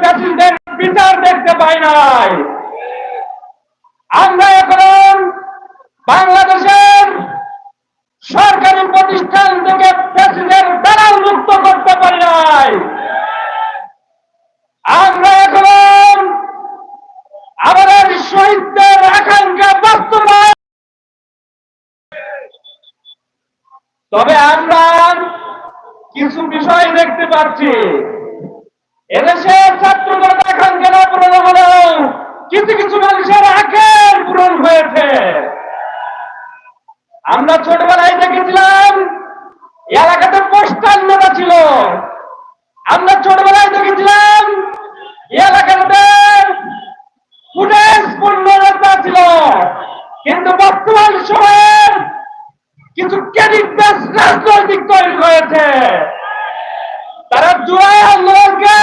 President বিচার দেখতে পাই নাই। আমরা এখন বাংলাদেশের সরকারি প্রতিষ্ঠান থেকে প্রেসিডেন্ট দালাল মুক্ত করতে পারি নাই। আমরা এখন আমাদের শহীদদের আকাঙ্ক্ষা বাস্তবায়ন তবে আমরা কিছু বিষয় দেখতে পাচ্ছি। কিছু কিছু মানুষের আখের পূরণ হয়েছে। আমরা ছোটবেলায় দেখেছিলাম, এলাকাতে পোস্টাল নেতা ছিল। আমরা ছোটবেলায় দেখেছিলাম এলাকাতে পূর্ণ নেতা ছিল। কিন্তু বর্তমান সময়ে কিছু রাজনৈতিক তৈরি হয়েছে। তারা জুলাই আন্দোলনকে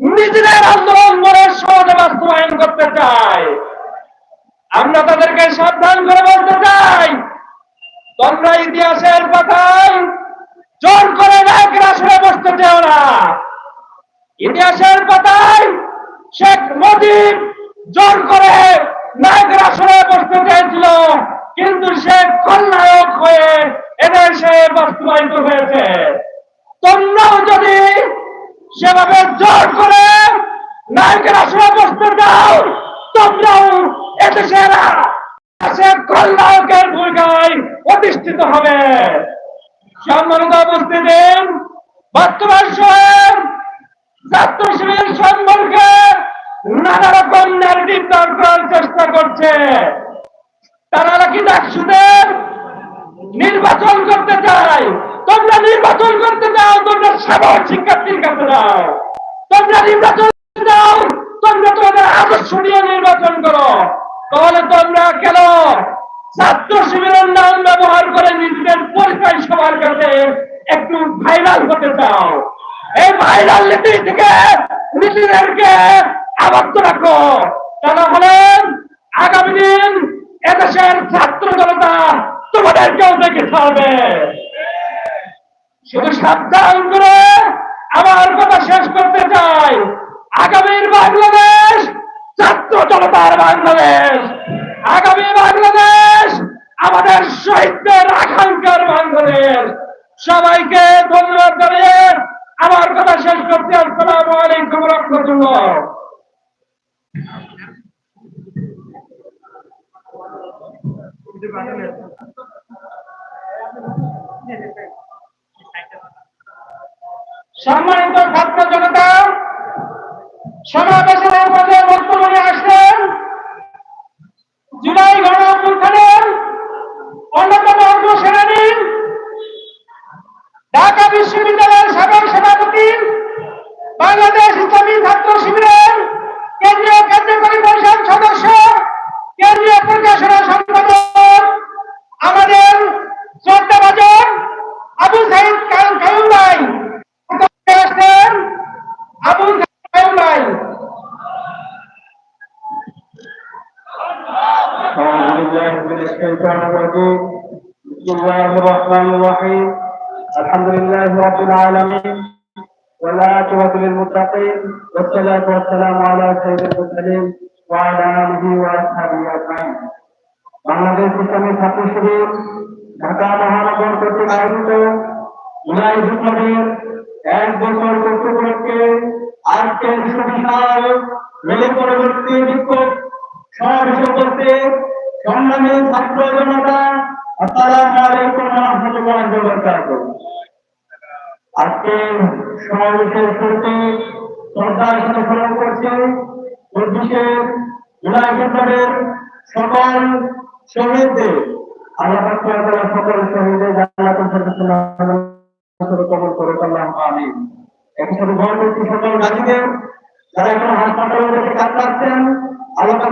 নিজেদের আন্দোলন বলে সহজে বাস্তবায়ন করতে চায়। আমরা তাদেরকে সাবধান করে বলতে চাই, তোমরা ইতিহাসের পাতায় জোর করে নায়কের আসরে বসতে চাও না। ইতিহাসের পাতায় শেখ মুজিব জোর করে নায়কের আসরে বসতে চেয়েছিল, কিন্তু সে খলনায়ক হয়ে এদের সে বাস্তবায়িত হয়েছে। তোমরাও যদি সেভাবে জোর করে নায়কের আসরে বসতে চাও তোমরাও এদেশের সে খলনায়কের ভূমিকায় অধিষ্ঠিত হবে। সম্মানিত উপস্থিতি, বর্তমান সময়ে ছাত্র শিবির সম্পর্কে নানা রকম ন্যারেটিভ তৈরি করার চেষ্টা করছে। তারা নাকি ডাকসুদের নির্বাচন করতে চায়। তোমরা নির্বাচন করতে যাও তোমরা সাধারণ শিক্ষার্থীর কাছে যাও। তোমরা নির্বাচন চাও, তোমরা তোমাদের আদর্শ নিয়ে নির্বাচন করো। তাহলে তোমরা কেন ছাত্র শিবিরের নাম ব্যবহার করে নিজেদের পরিচয় সবার কাছে একটু ভাইরাল হতে চাও? এই ভাইরাল নীতি থেকে নিজেদেরকে আবদ্ধ রাখো। তারা হলেন আগামী দিন এদেশের ছাত্র জনতা তোমাদেরকেও দেখে ছাড়বে। শুধু সাবধান করে আমার কথা শেষ করতে চাই। আগামীর বাংলাদেশ, ছাত্র জনতার বাংলাদেশ। আগামী বাংলাদেশ, আমাদের শহীদদের আকাঙ্ক্ষার বাংলাদেশ। সবাইকে ধন্যবাদ জানিয়ে আমার কথা শেষ করতে আসসালামু আলাইকুম রহমতুল্লাহ। সম্মানিত ছাত্র জনতা সমাবেশের মধ্যে বর্তমানে আসলেন জুলাই গণ অভ্যুত্থানের অন্যতম অগ্রসেনানী ঢাকা বিশ্ববিদ্যালয়ের সাবেক সভাপতি বাংলাদেশ ইসলামী ছাত্র শিবিরের কেন্দ্রীয় কার্যকরী পরিষদ সদস্য কেন্দ্রীয় প্রকাশনা সম্পাদক আমাদের শ্রদ্ধাভাজন আবু সাইদ কায়ুম কায়ুম ভাই আসছেন আবু সাইদ কায়ুম ভাই أعوذ بالله من الشيطان الرجيم بسم الله الرحمن الرحيم الحمد لله رب العالمين والعاقبة للمتقين والصلاة والسلام على سيد المرسلين وعلى آله وأصحابه أجمعين বাংলাদেশ ইসলামী ছাত্র শিবির ঢাকা মহানগর কর্তৃক আয়োজিত জুলাই বিপ্লবের এক বছর পূর্তি উপলক্ষে আজকের সুবিশাল মেলে পরবর্তী বিক্ষোভ সমাবেশ করতে সংগ্রামী ছাত্র জনতা আসসালামু আলাইকুম রাহমাতুল্লাহি ওয়া বারাকাতুহু আজকে সমাবেশের শুরুতে শ্রদ্ধার সাথে করছে চব্বিশের জুলাই বিপ্লবের সকল শহীদদের আল্লাহ সকল শহীদদের জান্নাতুল ফেরদৌসে কবুল সাথে গণতন্ত্র সকল গাজীদের যারা এখন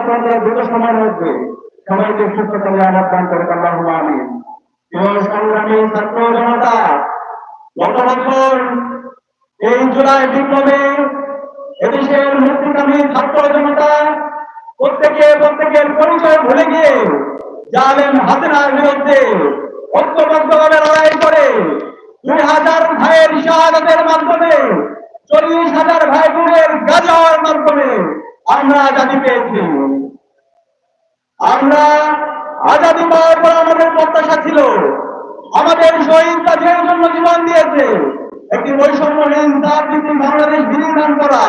কাজ মধ্যে সবাইকে সুস্থ করে আমার দান আমিন। এবং সংগ্রামী ছাত্র জনতা, গত বছর এই জুলাই বিপ্লবে এদেশের মুক্তিকামী ছাত্র জনতা প্রত্যেকে প্রত্যেকের পরিচয় ভুলে গিয়ে জালেম হাসিনার বিরুদ্ধে ঐক্যবদ্ধভাবে লড়াই করে দুই হাজার ভাইয়ের শাহাদাতের মাধ্যমে, চল্লিশ হাজার ভাই বোনের সংগ্রামের মাধ্যমে আমরা আজাদি পেয়েছি। আমরা আজাদি পাওয়ার পর আমাদের প্রত্যাশা ছিল, আমাদের শহীদ কাজের জন্য জীবন দিয়েছে, একটি বৈষম্যহীন রাজনীতি বাংলাদেশ বিনির্মাণ করা,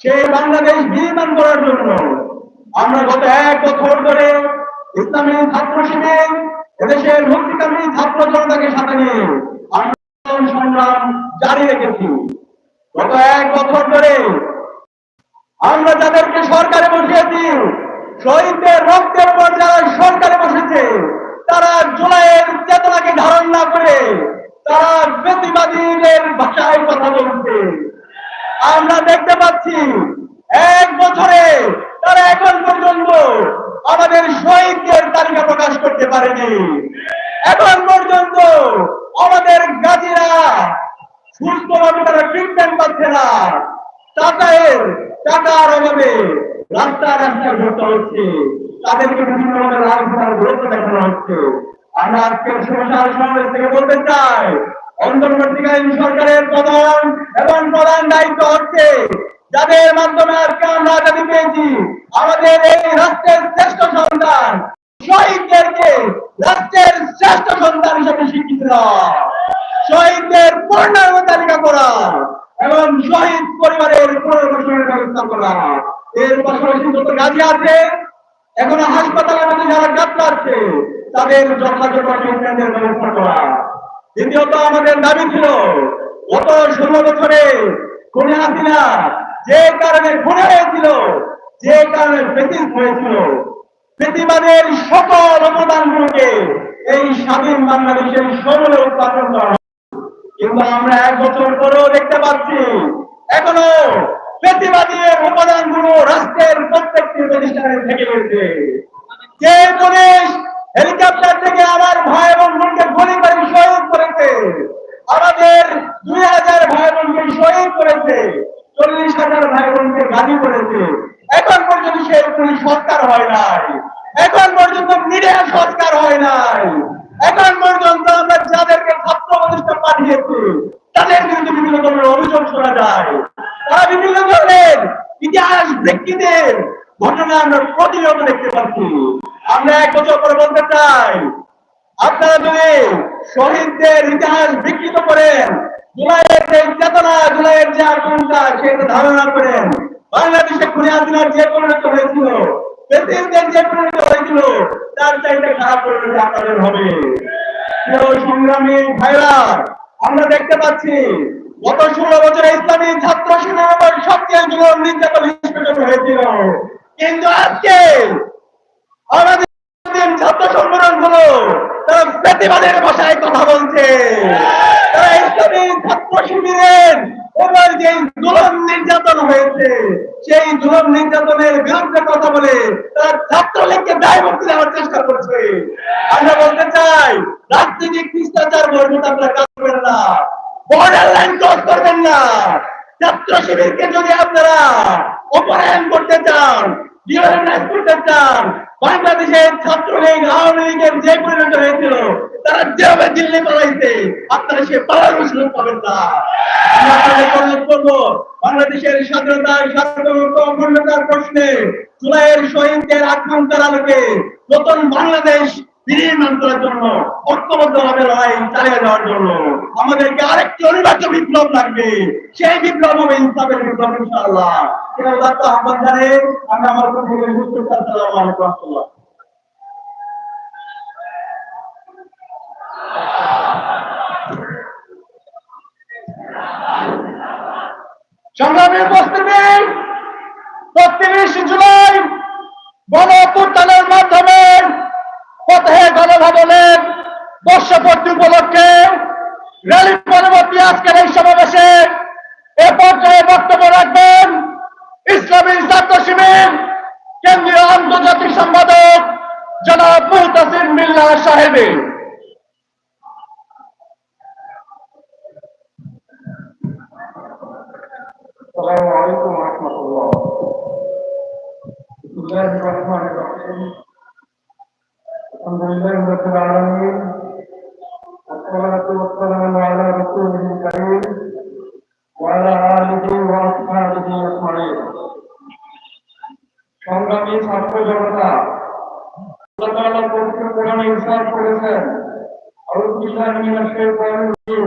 সেই বাংলাদেশ বিনির্মাণ করার জন্য আমরা গত এক বছর ধরে ইসলামী ছাত্র শিবির এদেশের মুক্তিকামী ছাত্র জনতাকে সাথে নিয়ে আন্দোলন সংগ্রাম জারি রেখেছি। গত এক বছর ধরে আমরা যাদেরকে সরকারে বসিয়েছি, শহীদদের রক্তের উপর যারা সরকারে বসেছে, তারা জুলাইয়ের চেতনাকে ধারণ না করে তারা বেতিবাদীদের ভাষায় কথা বলছে। আমরা দেখতে পাচ্ছি এক বছরে তারা এখন পর্যন্ত আমাদের শহীদদের তালিকা প্রকাশ করতে পারেনি এখন পর্যন্ত আমাদের গাজীরা সুস্থভাবে তারা ট্রিটমেন্ট পাচ্ছে না টাকায়ের টাকার অভাবে রাস্তা রাস্তা ঘুরতে হচ্ছে তাদেরকে বিভিন্ন ভাবে রাজধার গুরুত্ব দেখানো হচ্ছে আমরা আজকের সমস্যার বলতে চাই অন্তর্বর্তীকালীন সরকারের প্রধান এবং প্রধান দায়িত্ব হচ্ছে যাদের মাধ্যমে আজকে আমরা আজাদি পেয়েছি, আমাদের এই রাষ্ট্রের শ্রেষ্ঠ সন্তান, শহীদদেরকে রাষ্ট্রের শ্রেষ্ঠ সন্তান হিসেবে স্বীকৃতি শহীদদের পূর্ণাঙ্গ তালিকা করা এবং শহীদ পরিবারের পুনর্বাসনের ব্যবস্থা করা। এর পাশাপাশি যত গাড়ি আছে, এখন হাসপাতালের মধ্যে যারা ডাক্তার আছে, তাদের যথাযথ ট্রিটমেন্টের ব্যবস্থা করা। দ্বিতীয়ত আমাদের দাবি ছিল, গত ষোলো বছরে খুনে হাসিনা যে কারণে খুনে হয়েছিল, যে কারণে ব্রিটিশ হয়েছিল, প্রতিবাদের সকল অবদানগুলোকে এই স্বাধীন বাংলাদেশের সমূলে উৎপাদন করা কিন্তু আমরা এক বছর পরেও দেখতে পাচ্ছি, এখনও প্রতিবাদীর উপাদানগুলো রাষ্ট্রের প্রত্যেকটি প্রতিষ্ঠানে থেকে রয়েছে। যে পুলিশ হেলিকপ্টার থেকে আমার ভাই এবং বোনকে গুলি আমাদের দুই হাজার ভাই বোনকে শহীদ করেছে, চল্লিশ হাজার ভাই বোনকে গালি করেছে। এখন পর্যন্ত সেই পুলিশ সৎকার হয় নাই। এখন পর্যন্ত মিডিয়া সৎকার হয় নাই। এখন পর্যন্ত আমরা যাদেরকে ছাত্র প্রতিষ্ঠান পাঠিয়েছি, তাদের বিরুদ্ধে বিভিন্ন ধরনের অভিযোগ শোনা যায়। তারা বিভিন্ন ধরনের ইতিহাস ব্যক্তিদের ঘটনা আমরা প্রতিনিয়ত দেখতে পাচ্ছি। আমরা এক বছর পরে বলতে চাই আপনারা যদি শহীদদের ইতিহাস বিকৃত করেন, জুলাইয়ের যে চেতনা, জুলাইয়ের যে আকাঙ্ক্ষা সেটা ধারণা করেন, বাংলাদেশে খুনে আদিনার যে পরিণত হয়েছিল প্রেসিডেন্টের যে পরিণত হয়েছিল, তার চাইতে খারাপ পরিণতি আপনাদের হবে। প্রিয় সংগ্রামী ভাইরা, আমরা দেখতে পাচ্ছি, গত ষোলো বছরে ইসলামী ছাত্র সংগ্রামের সবচেয়ে জুলুম নির্যাতন নিষ্পেষণ হয়েছিল। কিন্তু আজকে আমাদের ছাত্র সংগঠনগুলো প্রতিবাদের ভাষায় কথা বলছে। তারা আমরা বলতে চাই, রাজনৈতিক শিষ্টাচার বর্ণিত আপনারা কাজ না। বর্ডার লাইন ক্রস করবেন না। ছাত্র শিবিরকে যদি আপনারা অপরায়ণ করতে চান ডিওরেনাইজ করতে চান বাংলাদেশের ছাত্রলীগ, আওয়ামী লীগের যে পরিণত হয়েছিল, তারা যেভাবে দিল্লি পালাইছে, আপনারা সে পালানোর সুযোগ পাবেন না। বাংলাদেশের স্বাধীনতা সার্বভৌমত্ব অখণ্ডতার প্রশ্নে জুলাইয়ের শহীদদের আকাঙ্ক্ষার আলোকে নতুন বাংলাদেশ বিনির্মাণ করার জন্য ঐক্যবদ্ধ ভাবে লড়াই চালিয়ে যাওয়ার জন্য আমাদেরকে আরেকটি অনিবার্য বিপ্লব লাগবে। সেই বিপ্লব হবে ইনসাফের বিপ্লব, ইনশাআল্লাহ। সেটা উদাত্ত আহ্বান জানে আমি আমার বুঝতে আলাইকুম। الله الرحمن الرحيم الحمد لله رب العالمين والصلاة والسلام على رسوله الكريم وعلى آله وأصحابه أجمعين সংগ্রামী ছাত্র জনতা আল্লাহ তাআলা পবিত্র কোরআনে ইরশাদ করেছেন আউযু বিল্লাহি মিনাশ শাইতানির রাজীম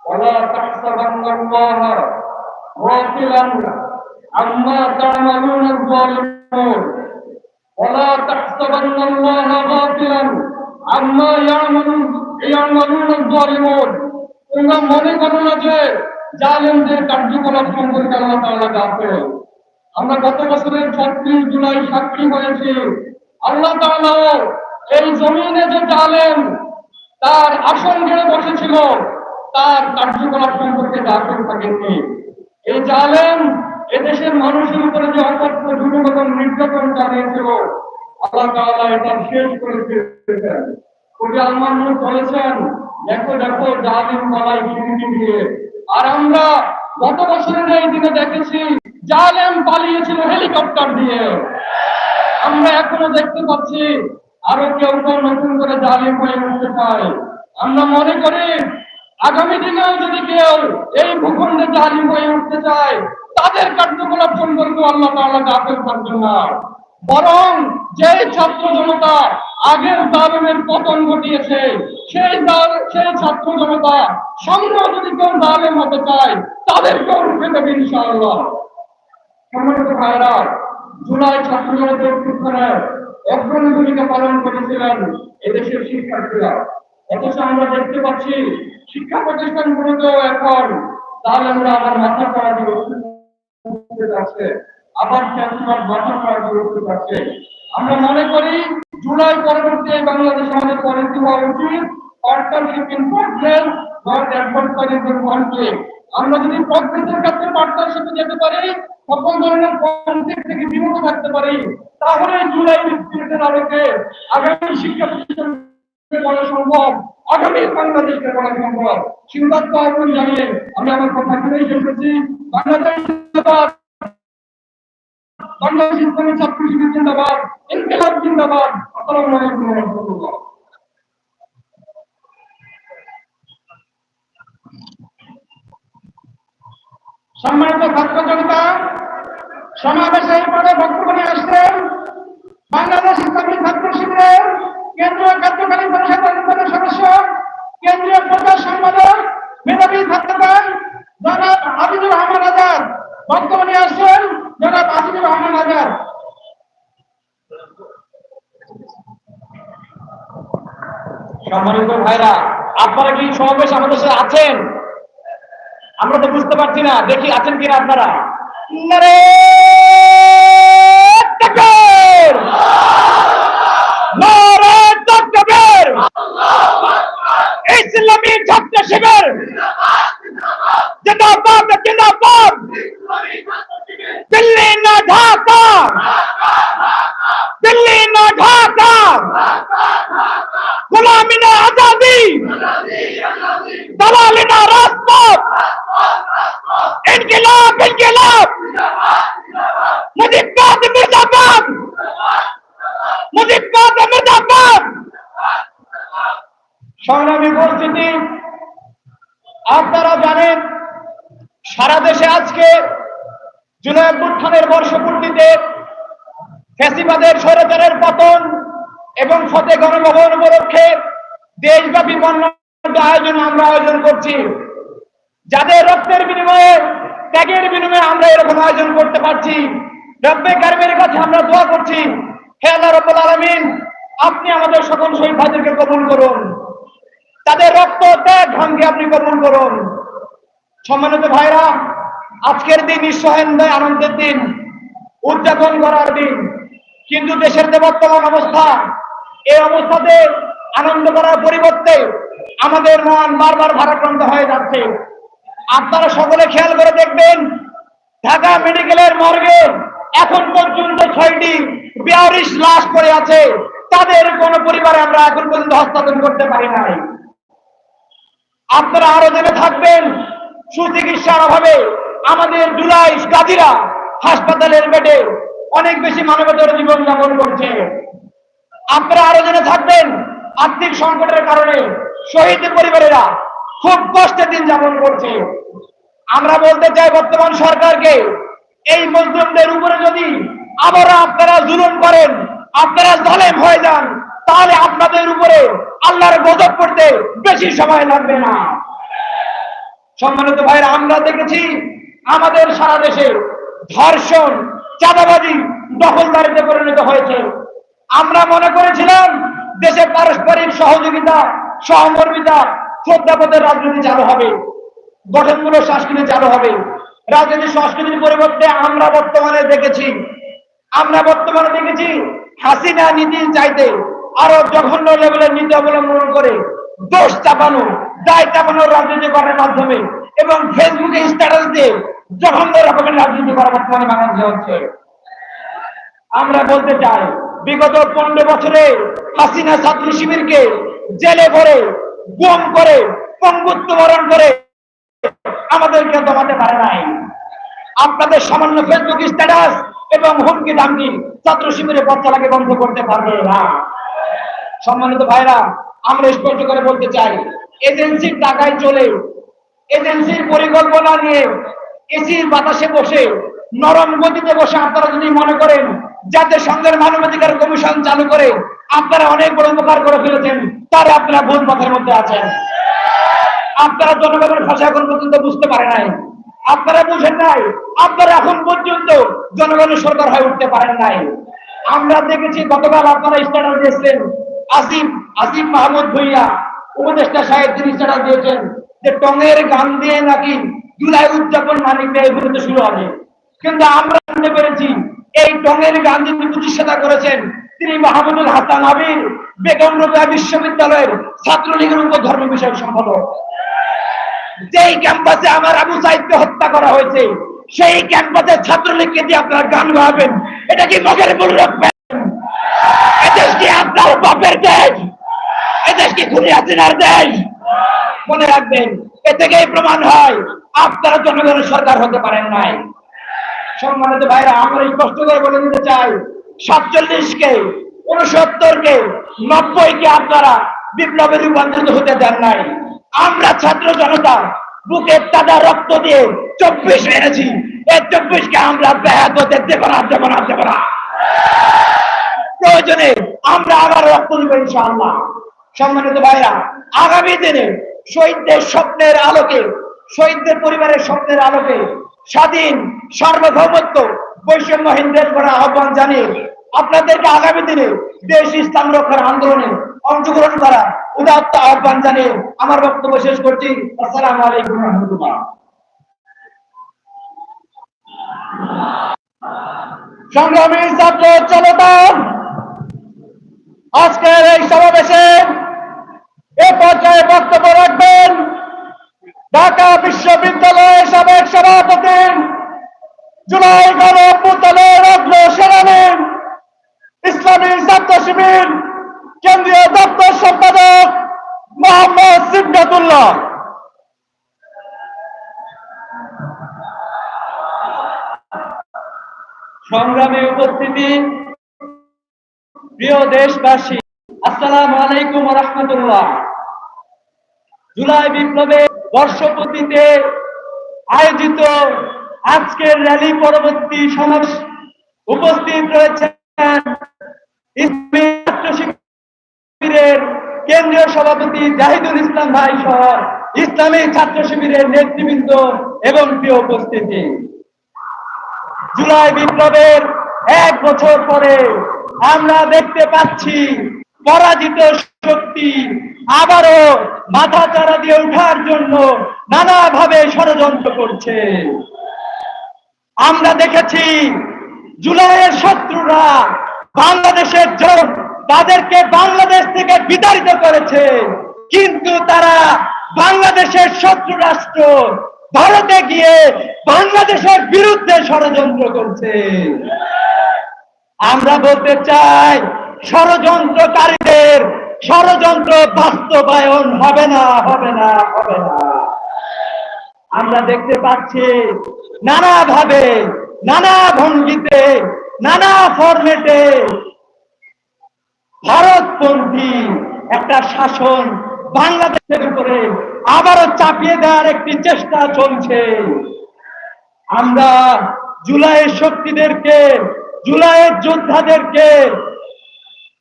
ওয়ালা তাহসাবান্নাল্লাহা গাফিলান আম্মা তা'মালুনা আয-যালিমুন ওয়ালা তাহসাবান্নাল্লাহা গাফিলান আম্মা ইয়া'মালুন ইয়া'মালুনা আয-যালিমুন তোমরা মনে করো না যে জালেমদের কার্যকলাপ সম্পর্কে আল্লাহ তাআলা গাফেল আমরা গত বছরের ছত্রিশ জুলাই সাক্ষী হয়েছি। আল্লাহ তাআলা এই জমিনে যে জালেম, তার আসন ঘিরে বসেছিল, তার কার্যকলাপ সম্পর্কে গাফেল থাকেননি এই জালেম এদেশের মানুষের উপরে যে অকথ্য দুর্গতন নির্যাতন চালিয়েছিল, আল্লাহ তাআলা এটা শেষ করে দিয়েছেন। কবি আলমান বলেছেন, দেখো দেখো, জালিম পালাই খিরিটি দিয়ে আর আমরা গত বছরের এই দিনে দেখেছি, জালেম পালিয়েছিল হেলিকপ্টার দিয়ে। আমরা এখনও দেখতে পাচ্ছি, আরও কেউ কেউ নতুন করে জালিম হয়ে উঠতে চায়। আমরা মনে করি, আগামী দিনেও যদি কেউ এই ভূখণ্ডে জালিম হয়ে উঠতে চায় তাদের কার্যকলাপ সম্পর্কে আল্লাহ তাআলা গাফেল থাকবেন না বরং যে ছাত্র জনতা আগের জালেমের পতন ঘটিয়েছে, সেই সেই ছাত্র জনতা সামনেও যদি কেউ জালেম হতে চায়, তাদেরকেও রুখে দেবে ইনশাআল্লাহ। সম্মানিত ভাইরা, জুলাই ছাত্র জনতা অভ্যুত্থানে অগ্রণী ভূমিকা পালন করেছিলেন এদেশের শিক্ষার্থীরা। অথচ আমরা দেখতে পাচ্ছি, শিক্ষা প্রতিষ্ঠানগুলোতেও এখন তাহলে আমরা আমার মাথা করা আমরা মনে করি, জুলাই পরবর্তী বাংলাদেশে আমাদের পলিসি হওয়া উচিত। পার্টনারশিপ ইন কনফ্লিক্ট আমরা যদি প্রগ্রেসের ক্ষেত্রে পার্টনারশিপে যেতে পারি, সকল ধরনের কনফ্লিক্ট থেকে বিরত থাকতে পারি, তাহলে জুলাই স্পিরিটের আলোকে আগামী শিক্ষা প্রতিষ্ঠান করা সম্ভব। আগামী বাংলাদেশকে করা সম্ভব। সিংবাদ আহ্বান জানিয়ে আমি আমার কথা এখানেই শেষ করছি। বাংলাদেশ বাংলাদেশ ইসলামী ছাত্র শিবির জিন্দাবাদ, ইনকিলাব জিন্দাবাদ। আসসালামু আলাইকুম ওয়া রাহমাতুল্লাহ। সম্মানিত ছাত্র জনতা, সমাবেশে পদে বক্তব্য আসছেন বাংলাদেশ ইসলামী ছাত্র শিবিরের কেন্দ্রীয় কার্যকারী সদস্য, কেন্দ্রীয় প্রচার সম্পাদক, মেধাবী ছাত্রদল জনাব আজিজুর রহমান আজাদ। বক্তব্য নিয়ে আসছেন জনাব আজিজুর রহমান আজাদ সম্মানিত ভাইরা, আপনারা কি সমাবেশ আমাদের সাথে আছেন? আমরা তো বুঝতে পারছি না, দেখি আছেন কিনা আপনারা! ইসলামী ছাত্র শিবির! জিন্দাবাদ জিন্দাবাদ! দিল্লি না ঢাকা দিল্লি না ঢাকা গোলামি না আজাদি। দলালি না রাজপথ। ইনকিলাব ইনকিলাব। মুজিবাদ মুর্দাবাদ মুজিবাদ সংগ্রামী উপস্থিতি আপনারা জানেন, সারা দেশে আজকে জুলাই অভ্যুত্থানের বর্ষপূর্তিতে ফ্যাসিবাদের স্বৈরাচারের পতন এবং ফতে গণভবন উপলক্ষে দেশব্যাপী বর্ণাঢ্য আয়োজন আমরা আয়োজন করছি। যাদের রক্তের বিনিময়ে, ত্যাগের বিনিময়ে আমরা এরকম আয়োজন করতে পারছি। রব্বে কারিমের কাছে আমরা দোয়া করছি, হে আল্লাহ রব্বুল আলামিন, আপনি আমাদের সকল শহীদ ভাইদেরকে কবুল করুন। তাদের রক্ত ত্যাগ ঘামকে আপনি কবুল করুন। সম্মানিত ভাইরা, আজকের দিন নিঃসহায় আনন্দের দিন, উদযাপন করার দিন। কিন্তু দেশের যে বর্তমান অবস্থা, এই অবস্থাতে আনন্দ করার পরিবর্তে আমাদের মন বারবার ভারাক্রান্ত হয়ে যাচ্ছে। আপনারা সকলে খেয়াল করে দেখবেন, ঢাকা মেডিকেলের মর্গে এখন পর্যন্ত ছয়টি বিয়ারিশ লাশ পড়ে আছে। তাদের কোন পরিবারে আমরা এখন পর্যন্ত হস্তান্তর করতে পারি নাই। আপনারা আরও জেনে থাকবেন, সুচিকিৎসার অভাবে আমাদের জুলাই গাজীরা হাসপাতালের বেডে অনেক বেশি মানবতার জীবন যাপন করছে। আপনারা আরও জেনে থাকবেন আর্থিক সংকটের কারণে শহীদ পরিবারেরা খুব কষ্টে দিন যাপন করছে। আমরা বলতে চাই, বর্তমান সরকারকে এই মজলুমদের উপরে যদি আবারও আপনারা জুলুম করেন, আপনারা জালেম হয়ে যান, তাহলে আপনাদের উপরে আল্লাহর গজব করতে বেশি সময় লাগবে না। সম্মানিত ভাইরা, আমরা দেখেছি আমাদের সারা দেশে ধর্ষণ, চাঁদাবাজি দখলদারিতে পরিণত হয়েছে। আমরা মনে করেছিলাম দেশে পারস্পরিক সহযোগিতা, সহমর্মিতা, শ্রদ্ধাবোধের রাজনীতি চালু হবে। গঠনমূলক সংস্কৃতি চালু হবে। রাজনীতি সংস্কৃতির পরিবর্তে আমরা বর্তমানে দেখেছি, আমরা বর্তমানে দেখেছি হাসিনা নীতি চাইতে আরও জঘন্য লেভেলের নীতি অবলম্বন করে দোষ চাপানো, দায় চাপানোর রাজনীতি করার মাধ্যমে এবং ফেসবুকে স্ট্যাটাস দিয়ে জঘন্য রকমের রাজনীতি করা বর্তমানে বাংলাদেশে হচ্ছে। আমরা বলতে চাই বিগত পনেরো বছরে হাসিনা ছাত্র শিবিরকে জেলে ভরে, গুম করে, পঙ্গুত্ব বরণ করে আমাদেরকে দমাতে পারে নাই। আপনাদের সামান্য ফেসবুক স্ট্যাটাস এবং হুমকি দামকি ছাত্র শিবিরে পথচালাকে বন্ধ করতে পারবে না। সম্মানিত ভাইরা, আমরা স্পষ্ট করে বলতে চাই, এজেন্সির টাকায় চলে, এজেন্সির পরিকল্পনা নিয়ে এসির বাতাসে বসে, নরম গতিতে বসে আপনারা যদি মনে করেন জাতীয় সংঘের মানবাধিকার কমিশন চালু করে আপনারা অনেক বড় উপকার করে ফেলেছেন, তার আপনারা ভুল পথের মধ্যে আছেন। আপনারা জনগণের ভাষা এখন পর্যন্ত বুঝতে পারে নাই। আপনারা বুঝেন নাই, আপনারা এখন পর্যন্ত জনগণের সরকার হয়ে উঠতে পারেন নাই। আমরা দেখেছি গতকাল আপনারা স্ট্যাটাস দিয়েছেন, আসিফ আসিফ মাহমুদ ভুইয়া, উপদেষ্টা সাহেব তিনি স্ট্যাটাস দিয়েছেন যে টঙের গান দিয়ে নাকি জুলাই উদযাপন মানিক ব্যয় শুরু হবে। কিন্তু আমরা জানতে পেরেছি এই টঙের গান যিনি প্রতিষ্ঠাতা করেছেন তিনি মাহমুদুল হাসান আবির বেগম রোকেয়া বিশ্ববিদ্যালয়ের ছাত্রলীগের উপর ধর্ম বিষয়ক সম্পাদক। যেই ক্যাম্পাসে আমার আবু সাইদকে হত্যা করা হয়েছে, সেই ক্যাম্পাসে ছাত্রলীগকে দিয়ে আপনারা গান গাবেন এটা কি মুখের মূল রাখবেন এদেশ কি আপনার বাপের দেশ? এদেশ কি খুনি হাসিনার দেশ? মনে রাখবেন, এ থেকেই প্রমাণ হয়, আপনারা জনগণের সরকার হতে পারেন নাই। সম্মানিত ভাইরা, আমরা স্পষ্ট করে বলে দিতে চাই সাতচল্লিশ কে উনসত্তর কে নব্বই কে আপনারা বিপ্লবে রূপান্তরিত হতে দেন নাই। আমরা ছাত্র জনতা বুকের তাজা রক্ত দিয়ে চব্বিশ মেরেছি এই চব্বিশ কে আমরা ব্যাহত হতে দেব না দেব না না প্রয়োজনে আমরা আবার রক্ত দেবো, ইনশাআল্লাহ। সম্মানিত ভাইরা, আগামী দিনে শহীদদের স্বপ্নের আলোকে, শহীদদের পরিবারের স্বপ্নের আলোকে স্বাধীন, সার্বভৌমত্ব, বৈষম্যহীন দেশ করার আহ্বান জানিয়ে আপনাদেরকে আগামী দিনে দেশ ইসলাম রক্ষার আন্দোলনে অংশগ্রহণ করা উদাত্ত আহ্বান জানিয়ে আমার বক্তব্য শেষ করছি। আসসালামু আলাইকুম রহমতুল্লাহ। সংগ্রামী ছাত্র জনতা আজকের এই সমাবেশে এ পর্যায়ে বক্তব্য রাখবেন ঢাকা বিশ্ববিদ্যালয়ের সাবেক সভাপতি, জুলাই গণ অভ্যুত্থানের অগ্র সেনানী, ইসলামী ছাত্র শিবির কেন্দ্রীয় দপ্তর সম্পাদক মোহাম্মদ সিবগাতুল্লাহ। সংগ্রামে উপস্থিতি। প্রিয় দেশবাসী, আসসালামু আলাইকুম রহমতুল্লাহ। জুলাই বিপ্লবে বর্ষপতিতে আয়োজিত আজকের র্যালি পরবর্তী সমাবেশ উপস্থিত রয়েছেন কেন্দ্রীয় সভাপতি জাহিদুল ইসলাম ভাই সহ ইসলামী ছাত্র শিবিরের নেতৃবৃন্দ এবং প্রিয় উপস্থিতি। জুলাই বিপ্লবের এক বছর পরে আমরা দেখতে পাচ্ছি পরাজিত শক্তি আবারও মাথা চারা দিয়ে ওঠার জন্য নানাভাবে ষড়যন্ত্র করছে। আমরা দেখেছি জুলাইয়ের শত্রুরা বাংলাদেশের জন তাদেরকে বাংলাদেশ থেকে বিতাড়িত করেছে। কিন্তু তারা বাংলাদেশের শত্রু রাষ্ট্র ভারতে গিয়ে বাংলাদেশের বিরুদ্ধে ষড়যন্ত্র করছে। আমরা বলতে চাই ষড়যন্ত্রকারীদের ষড়যন্ত্র বাস্তবায়ন হবে না হবে না হবে না। আমরা দেখতে পাচ্ছি নানা ভাবে নানা ভঙ্গিতে, নানা ফরমেটে ভারতপন্থী একটা শাসন বাংলাদেশের উপরে আবারও চাপিয়ে দেওয়ার একটি চেষ্টা চলছে। আমরা জুলাই শক্তিদেরকে, জুলাইয়ের যোদ্ধাদেরকে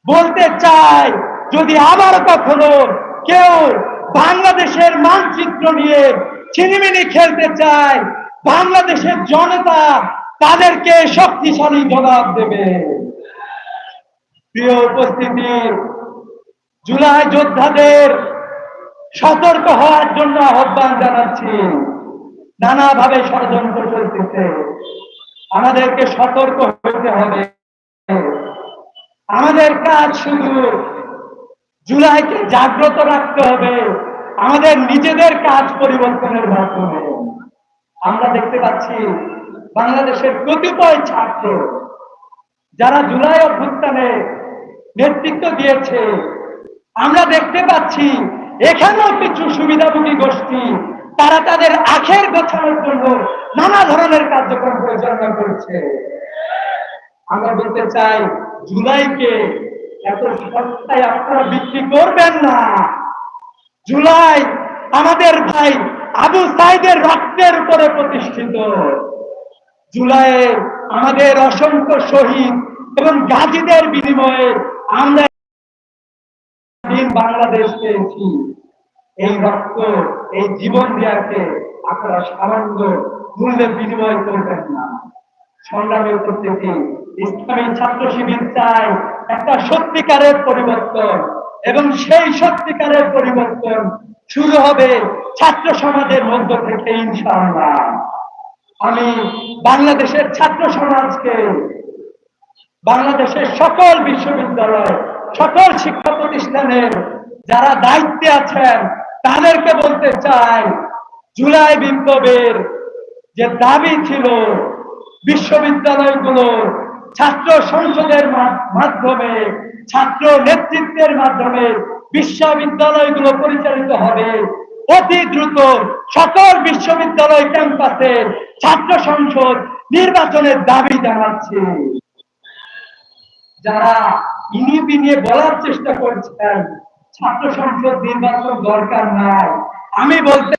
বলতে চাই যদি আবার কখনো কেউ বাংলাদেশের মানচিত্র নিয়ে ছিনিমিনি খেলতে চায়, বাংলাদেশের জনতা তাদেরকে শক্তিশালী জবাব দেবে। প্রিয় উপস্থিতি, জুলাই যোদ্ধাদের সতর্ক হওয়ার জন্য আহ্বান জানাচ্ছি। নানাভাবে ষড়যন্ত্র চলতেছে। আমাদেরকে সতর্ক হতে হবে। আমাদের কাজ শুধু জুলাইকে জাগ্রত রাখতে হবে। আমাদের নিজেদের কাজ পরিবর্তনের মাধ্যমে। আমরা দেখতে পাচ্ছি বাংলাদেশের কতিপয় ছাত্র যারা জুলাই অভ্যুত্থানে নেতৃত্ব দিয়েছে, আমরা দেখতে পাচ্ছি এখানেও কিছু সুবিধাভোগী গোষ্ঠী, তারা তাদের আখের গোছানোর জন্য নানা ধরনের কার্যক্রম পরিচালনা করছে। আমরা বলতে চাই, জুলাইকে বিক্রি করবেন না। জুলাই আমাদের ভাই আবু সাইদের রক্তের উপরে প্রতিষ্ঠিত। জুলাইয়ে আমাদের অসংখ্য শহীদ এবং গাজীদের বিনিময়ে আমরা বাংলাদেশ পেয়েছি। এই রক্ত, এই জীবন দেওয়াকে আপনারা সামান্য মূল্যে বিনিময় করবেন না। সংগ্রামী উপস্থিতি ইসলামী ছাত্র শিবির চাই একটা সত্যিকারের পরিবর্তন এবং সেই সত্যিকারের পরিবর্তন শুরু হবে ছাত্র সমাজের মধ্য থেকে, ইনশাআল্লাহ। আমি বাংলাদেশের ছাত্র সমাজকে, বাংলাদেশের সকল বিশ্ববিদ্যালয়, সকল শিক্ষা প্রতিষ্ঠানের যারা দায়িত্বে আছেন, তাদেরকে বলতে চাই, জুলাই বিপ্লবের যে দাবি ছিল বিশ্ববিদ্যালয়গুলো ছাত্র সংসদের মাধ্যমে, ছাত্র নেতৃত্বের মাধ্যমে বিশ্ববিদ্যালয়গুলো পরিচালিত হবে। অতি দ্রুত সকল বিশ্ববিদ্যালয় ক্যাম্পাসে ছাত্র সংসদ নির্বাচনের দাবি জানাচ্ছে। যারা বিনিয়ে বলার চেষ্টা করছেন, ছাত্র সংসদ নির্বাচন দরকার নাই, আমি বলতে